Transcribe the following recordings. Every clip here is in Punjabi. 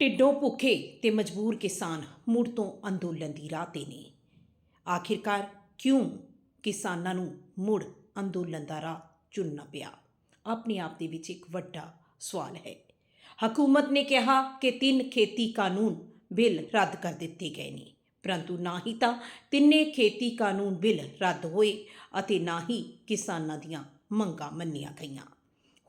ਢਿੱਡੋਂ ਭੁੱਖੇ ਤੇ ਮਜਬੂਰ ਕਿਸਾਨ ਮੁੜ ਤੋਂ ਅੰਦੋਲਨ ਦੀ ਰਾਹ ਤੇ ਨੇ। ਆਖਿਰਕਾਰ ਕਿਉਂ ਕਿਸਾਨਾਂ ਨੂੰ ਮੁੜ ਅੰਦੋਲਨ ਦਾ ਰਾਹ ਚੁਣਨਾ ਪਿਆ? ਆਪਣੇ ਆਪ ਦੇ ਵਿੱਚ ਇੱਕ ਵੱਡਾ ਸਵਾਲ ਹੈ। ਹਕੂਮਤ ਨੇ ਕਿਹਾ ਕਿ ਤਿੰਨ ਖੇਤੀ ਕਾਨੂੰਨ ਬਿੱਲ ਰੱਦ ਕਰ ਦਿੱਤੇ ਗਏ ਨੇ, ਪਰੰਤੂ ਨਾ ਹੀ ਤਾਂ ਤਿੰਨੇ ਖੇਤੀ ਕਾਨੂੰਨ ਬਿੱਲ ਰੱਦ ਹੋਏ ਅਤੇ ਨਾ ਹੀ ਕਿਸਾਨਾਂ ਦੀਆਂ ਮੰਗਾਂ ਮੰਨੀਆਂ ਗਈਆਂ।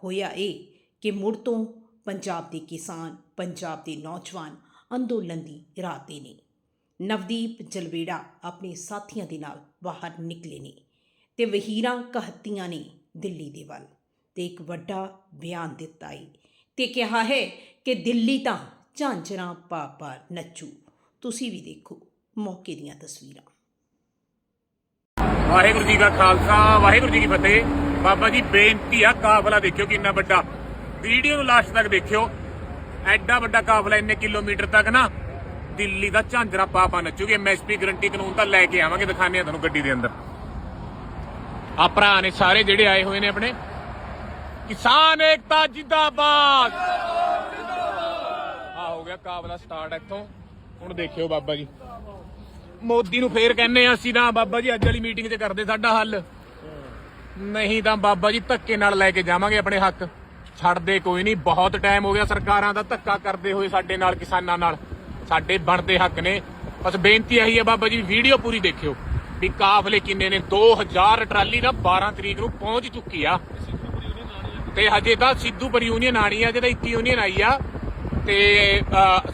ਹੋਇਆ ਇਹ ਕਿ ਮੁੜ ਤੋਂ ਪੰਜਾਬ ਦੇ ਕਿਸਾਨ, ਪੰਜਾਬ ਦੇ ਨੌਜਵਾਨ ਅੰਦੋਲਨ ਦੀ ਰਾਹ ਤੇ ਨੇ। ਨਵਦੀਪ ਜਲਵੇੜਾ ਆਪਣੇ ਸਾਥੀਆਂ ਦੇ ਨਾਲ ਬਾਹਰ ਨਿਕਲੇ ਨੇ ਤੇ ਵਹੀਰਾਂ ਕਹਤੀਆਂ ਨੇ ਦਿੱਲੀ ਦੇ ਵੱਲ ਤੇ ਇੱਕ ਵੱਡਾ ਬਿਆਨ ਦਿੱਤਾ ਏ ਤੇ ਕਿਹਾ ਹੈ ਕਿ ਦਿੱਲੀ ਤਾਂ ਝਾਂਜਰਾਂ ਪਾ ਪਾ ਨੱਚੂ। ਤੁਸੀਂ ਵੀ ਦੇਖੋ ਮੌਕੇ ਦੀਆਂ ਤਸਵੀਰਾਂ। ਵਾਹਿਗੁਰੂ ਜੀ ਕਾ ਖਾਲਸਾ, ਵਾਹਿਗੁਰੂ ਜੀ ਕੀ ਫਤਿਹ। ਬਾਬਾ ਜੀ, ਬੇਨਤੀ ਆ ਕਾਫਲਾ ਦੇਖਿਓ ਕਿੰਨਾ ਵੱਡਾ। ਵੀਡੀਓ ਨੂੰ ਲਾਸਟ ਤੱਕ ਦੇਖਿਓ। ਐਡਾ ਵੱਡਾ ਕਾਫਲਾ ਇੰਨੇ ਕਿਲੋਮੀਟਰ ਤੱਕ ਨਾ, ਦਿੱਲੀ ਦਾ ਝਾਂਜਰਾ ਪਾਪਾ ਨੱਚੂਗੇ। ਐਮਐਸਪੀ ਗਰੰਟੀ ਕਾਨੂੰਨ ਤਾਂ ਲੈ ਕੇ ਆਵਾਂਗੇ ਦਿਖਾਣੇ ਆ ਤੁਹਾਨੂੰ ਗੱਡੀ ਦੇ ਅੰਦਰ। ਆ ਭਰਾ ਨੇ ਸਾਰੇ ਜਿਹੜੇ ਆਏ ਹੋਏ ਨੇ ਆਪਣੇ। ਕਿਸਾਨ ਏਕਤਾ ਜਿੰਦਾਬਾਦ। ਆ ਹੋ ਗਿਆ ਕਾਫਲਾ ਸਟਾਰਟ ਇੱਥੋਂ। ਹੁਣ ਦੇਖਿਓ ਬਾਬਾ ਜੀ। ਮੋਦੀ ਨੂੰ ਫੇਰ ਕਹਿੰਨੇ ਆ ਅਸੀਂ ਨਾ, ਬਾਬਾ ਜੀ ਅੱਜ ਵਾਲੀ ਮੀਟਿੰਗ 'ਚ ਕਰਦੇ ਸਾਡਾ ਹੱਲ। ਨਹੀਂ ਤਾਂ ਬਾਬਾ ਜੀ ਧੱਕੇ ਨਾਲ ਲੈ ਕੇ ਜਾਵਾਂਗੇ ਆਪਣੇ ਹੱਕ। ਛੱਡਦੇ ਕੋਈ ਨਹੀਂ, ਬਹੁਤ ਟਾਈਮ ਹੋ ਗਿਆ ਸਰਕਾਰਾਂ ਦਾ ਧੱਕਾ ਕਰਦੇ ਹੋਏ ਸਾਡੇ ਨਾਲ, ਕਿਸਾਨਾਂ ਨਾਲ। ਸਾਡੇ ਬਣਦੇ ਹੱਕ ਨੇ। ਬਸ ਬੇਨਤੀ ਆਹੀ ਹੈ ਬਾਬਾ ਜੀ ਵੀਡੀਓ ਪੂਰੀ ਦੇਖਿਓ। ਵੀ ਕਾਫਲੇ ਕਿੰਨੇ ਨੇ 2000 ਟਰਾਲੀ ਨਾ 12 ਤਰੀਕ ਨੂੰ ਪਹੁੰਚ ਚੁੱਕੀ ਆ। ਤੇ ਹਜੇ ਤਾਂ ਸਿੱਧੂਪੁਰ ਯੂਨੀਅਨ ਆਣੀ ਆ ਜਿਹਦਾ 21 ਯੂਨੀਅਨ ਆਈ ਆ। ਤੇ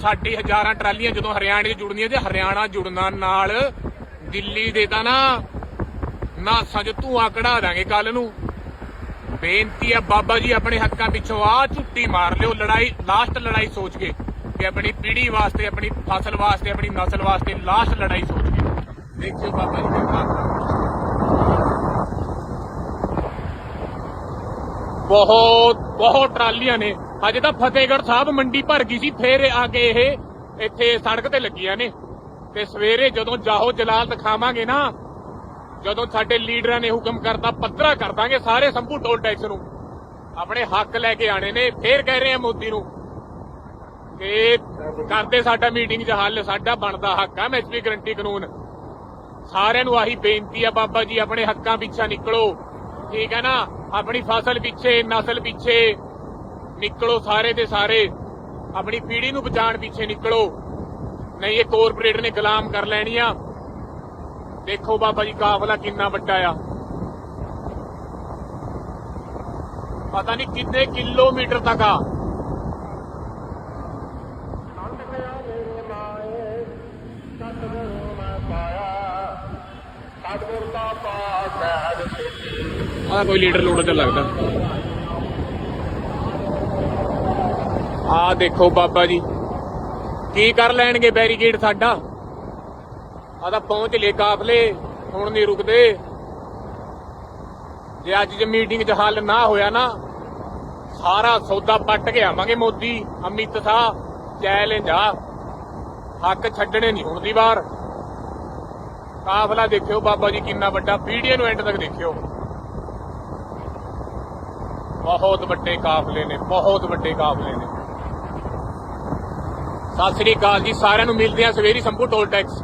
ਸਾਡੀ ਹਜ਼ਾਰਾਂ ਟਰਾਲੀਆਂ ਜਦੋਂ ਹਰਿਆਣੇ 'ਚ ਜੁੜਨੀਆਂ ਤੇ ਹਰਿਆਣਾ ਜੁੜਨਾ ਨਾਲ, ਦਿੱਲੀ ਦੇ ਤਾਂ ਨਾ ਨਾ ਸਜ ਧੂਆਂ ਕਢਾ ਦਾਂਗੇ ਕੱਲ ਨੂੰ। ਬੇਨਤੀ ਆ ਬਾਬਾ ਜੀ ਆਪਣੇ ਹੱਕਾਂ ਪਿੱਛੋਂ ਆ ਝੁੱਟੀ ਮਾਰ ਲਿਓ, ਲੜਾਈ ਲਾਸਟ ਲੜਾਈ ਸੋਚ ਕੇ ਕਿ ਆਪਣੀ ਪੀੜ੍ਹੀ ਵਾਸਤੇ, ਆਪਣੀ ਫਸਲ ਵਾਸਤੇ, ਆਪਣੀ ਨਸਲ ਵਾਸਤੇ ਲਾਸਟ ਲੜਾਈ ਸੋਚ ਕੇ। ਦੇਖਿਓ ਬਾਬਾ ਜੀ ਦੇ ਬਹੁਤ ਬਹੁਤ ਟਰਾਲੀਆਂ ਨੇ। ਅਜੇ ਤਾਂ ਫਤਿਹਗੜ੍ਹ ਸਾਹਿਬ ਮੰਡੀ ਭਰ ਗਈ ਸੀ, ਫੇਰ ਆ ਕੇ ਇਹ ਇੱਥੇ ਸੜਕ ਤੇ ਲੱਗੀਆਂ ਨੇ। ਤੇ ਸਵੇਰੇ ਜਦੋਂ ਜਾਹੋ ਜਲਾਲ ਦਿਖਾਵਾਂਗੇ ਨਾ ਜਦੋਂ ਸਾਡੇ ਲੀਡਰਾਂ ਨੇ ਹੁਕਮ ਕਰਤਾ ਪੱਧਰਾ ਕਰ ਦਾਂਗੇ ਸਾਰੇ ਸੰਭੂ ਟੋਲ ਟੈਕਸ ਨੂੰ। ਆਪਣੇ ਹੱਕ ਲੈ ਕੇ ਆਣੇ ਨੇ, ਫੇਰ ਕਹਿ ਰਹੇ ਆ ਮੋਦੀ ਨੂੰ ਕਿ ਕਰਦੇ ਸਾਡਾ ਮੀਟਿੰਗ 'ਚ ਹੱਲ, ਸਾਡਾ ਬਣਦਾ ਹੱਕ ਆ ਐਮਐਸਪੀ ਗਰੰਟੀ ਕਾਨੂੰਨ। ਸਾਰਿਆਂ ਨੂੰ ਆਹੀ ਬੇਨਤੀ ਆ, ਬਾਬਾ ਜੀ, ਆਪਣੇ ਹੱਕਾਂ ਪਿੱਛੇ ਨਿਕਲੋ। ਠੀਕ ਹੈ ਨਾ? ਆਪਣੀ ਫਸਲ ਪਿੱਛੇ, ਨਸਲ ਪਿੱਛੇ ਨਿਕਲੋ ਸਾਰੇ ਦੇ ਸਾਰੇ। ਆਪਣੀ ਪੀੜ੍ਹੀ ਨੂੰ ਬਚਾਉਣ ਪਿੱਛੇ ਨਿਕਲੋ। ਨਹੀਂ, ਇਹ ਕਾਰਪੋਰੇਟ ਨੇ ਗੁਲਾਮ ਕਰ ਲੈਣੀ ਆ। ਦੇਖੋ ਬਾਬਾ ਜੀ, ਕਾਫਲਾ ਕਿੰਨਾ ਵੱਡਾ ਆ। ਪਤਾ ਨਹੀਂ ਕਿੰਨੇ ਕਿਲੋਮੀਟਰ ਤੱਕ ਆ। ਆ ਕੋਈ ਲੀਡਰ ਲੋੜ ਤੇ ਲੱਗਦਾ। ਆ ਦੇਖੋ ਬਾਬਾ ਜੀ, ਕੀ ਕਰ ਲੈਣਗੇ ਬੈਰੀਕੇਡ ਸਾਡਾ? ਆ ਪਹੁੰਚ ਲਏ ਕਾਫਲੇ, ਹੁਣ ਨਹੀਂ ਰੁਕਦੇ। ਜੇ ਅੱਜ ਜੇ ਮੀਟਿੰਗ 'ਚ ਹੱਲ ਨਾ ਹੋਇਆ ਨਾ, ਸਾਰਾ ਸੌਦਾ ਪੱਟ ਕੇ ਆਵਾਂਗੇ ਮੋਦੀ, ਅਮਿਤ ਸ਼ਾਹ ਚੈਲੰਜ ਆ। ਹੱਕ ਛੱਡਣੇ ਨਹੀਂ ਹੁਣ ਦੀ ਵਾਰ। ਕਾਫਲਾ ਦੇਖਿਓ ਬਾਬਾ ਜੀ ਕਿੰਨਾ ਵੱਡਾ ਵੀਡੀਓ ਨੂੰ ਐਂਡ ਤੱਕ ਦੇਖਿਓ। ਬਹੁਤ ਵੱਡੇ ਕਾਫਲੇ ਨੇ, ਬਹੁਤ ਵੱਡੇ ਕਾਫਲੇ ਨੇ। ਸਤਿ ਸ੍ਰੀ ਅਕਾਲ ਜੀ, ਸਾਰਿਆਂ ਨੂੰ ਮਿਲਦੇ ਆ ਸਵੇਰੀ ਸੰਭੂ ਟੋਲ ਟੈਕਸ।